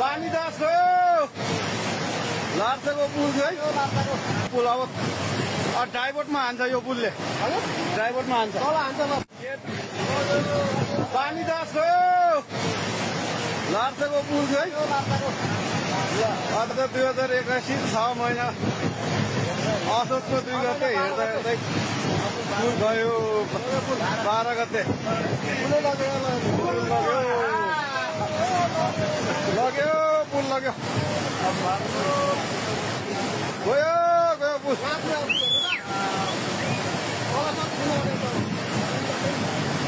पानी दास गयो लार्सेको पुल चाहिँ पुल अब अब ड्राइभरमा हान्छ यो पुलले ड्राइभरमा हान्छ पानी दास गयो लार्सेको पुल चाहिँ अब त दुई हजार एक्काइस छ महिना असोजको दुई गते हेर्दा हेर्दै पुल गयो बाह्र गते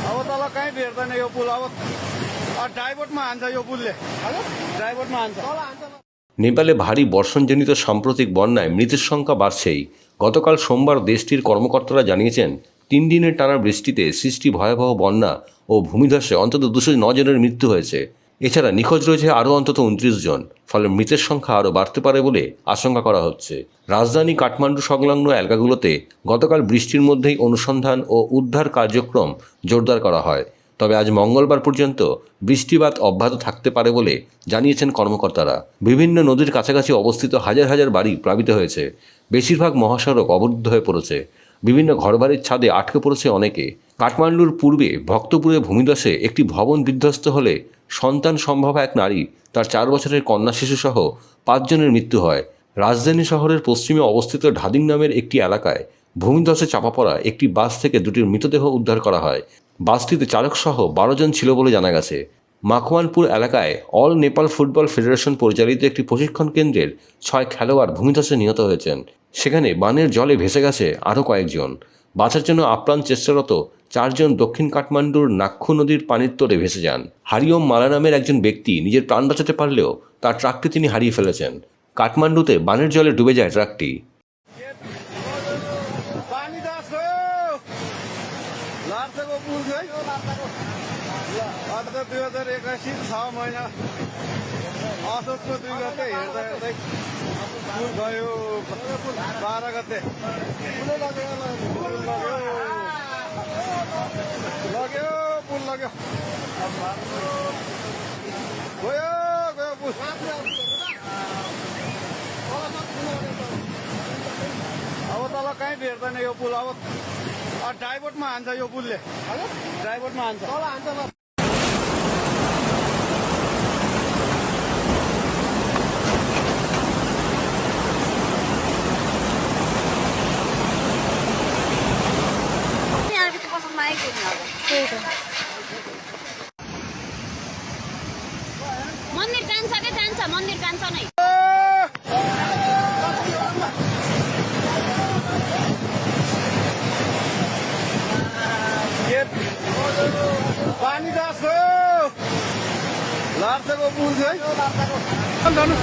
अब तल कहीँ भेट्दैन यो पुल अब अब ड्राइभरमा हान्छ यो पुलले ड्राइभरमा हान्छ নেপালে ভারী বর্ষণজনিত সাম্প্রতিক বন্যায় মৃতের সংখ্যা বাড়ছেই গতকাল সোমবার দেশটির কর্মকর্তারা জানিয়েছেন তিন দিনের টানা বৃষ্টিতে সৃষ্টি ভয়াবহ বন্যা ও ভূমিধসে অন্তত দুশো জনের মৃত্যু হয়েছে এছাড়া নিখোঁজ রয়েছে আরও অন্তত উনত্রিশ জন, ফলে মৃতের সংখ্যা আরও বাড়তে পারে বলে আশঙ্কা করা হচ্ছে। রাজধানী কাঠমান্ডু সংলগ্ন এলাকাগুলোতে গতকাল বৃষ্টির মধ্যেই অনুসন্ধান ও উদ্ধার কার্যক্রম জোরদার করা হয়। তবে আজ মঙ্গলবার পর্যন্ত বৃষ্টিপাত অব্যাহত থাকতে পারে বলে জানিয়েছেন কর্মকর্তারা। বিভিন্ন নদীর কাছাকাছি অবস্থিত হাজার হাজার বাড়ি প্লাবিত হয়েছে। বেশিরভাগ মহাসড়ক অবরুদ্ধ হয়ে পড়েছে। বিভিন্ন ঘরবাড়ির ছাদে আটকে পড়েছে অনেকে। কাঠমান্ডুর পূর্বে ভক্তপুরে ভূমিদশে একটি ভবন বিধ্বস্ত হলে সন্তান সম্ভব এক নারী, তার চার বছরের কন্যা শিশুসহ পাঁচজনের মৃত্যু হয়। রাজধানী শহরের পশ্চিমে অবস্থিত ঢাদিং নামের একটি এলাকায় ভূমিধসে চাপা পড়া একটি বাস থেকে দুটির মৃতদেহ উদ্ধার করা হয়। বাসটিতে চালকসহ বারো জন ছিল বলে জানা গেছে। মাখওয়ানপুর এলাকায় অল নেপাল ফুটবল ফেডারেশন পরিচালিত একটি প্রশিক্ষণ কেন্দ্রের ছয় খেলোয়াড় ভূমিধসে নিহত হয়েছেন। সেখানে বানের জলে ভেসে গেছে আরও কয়েকজন। বাঁচার জন্য আপ্রাণ চেষ্টারত চারজন দক্ষিণ কাঠমান্ডুর নাক্ষু নদীর পানির তোরে ভেসে যান। হারিওম মালা নামের একজন ব্যক্তি নিজের প্রাণ বাঁচাতে পারলেও তার ট্রাকটি তিনি হারিয়ে ফেলেছেন। কাঠমান্ডুতে বানের জলে ডুবে যায় ট্রাকটি। पानी दास गयो लार्सेको पुल चाहिँ अब त दुई हजार एक्काइस छ महिना असोजको दुई गते हेर्दा हेर्दै पुल गयो बाह्र गते पुल लग्यो लग्यो पुल लग्यो गयो गयो पुल अब तल कहीँ भेट्दैन यो पुल अब अब ड्राइभरमा हान्छ यो पुलले ड्राइभरमा हान्छ मन्दिर जान्छ क्या जान्छ। मन्दिर जान्छ नै। पानी दास गयो। लार्सेको पुल चाहिँ जानुहोस्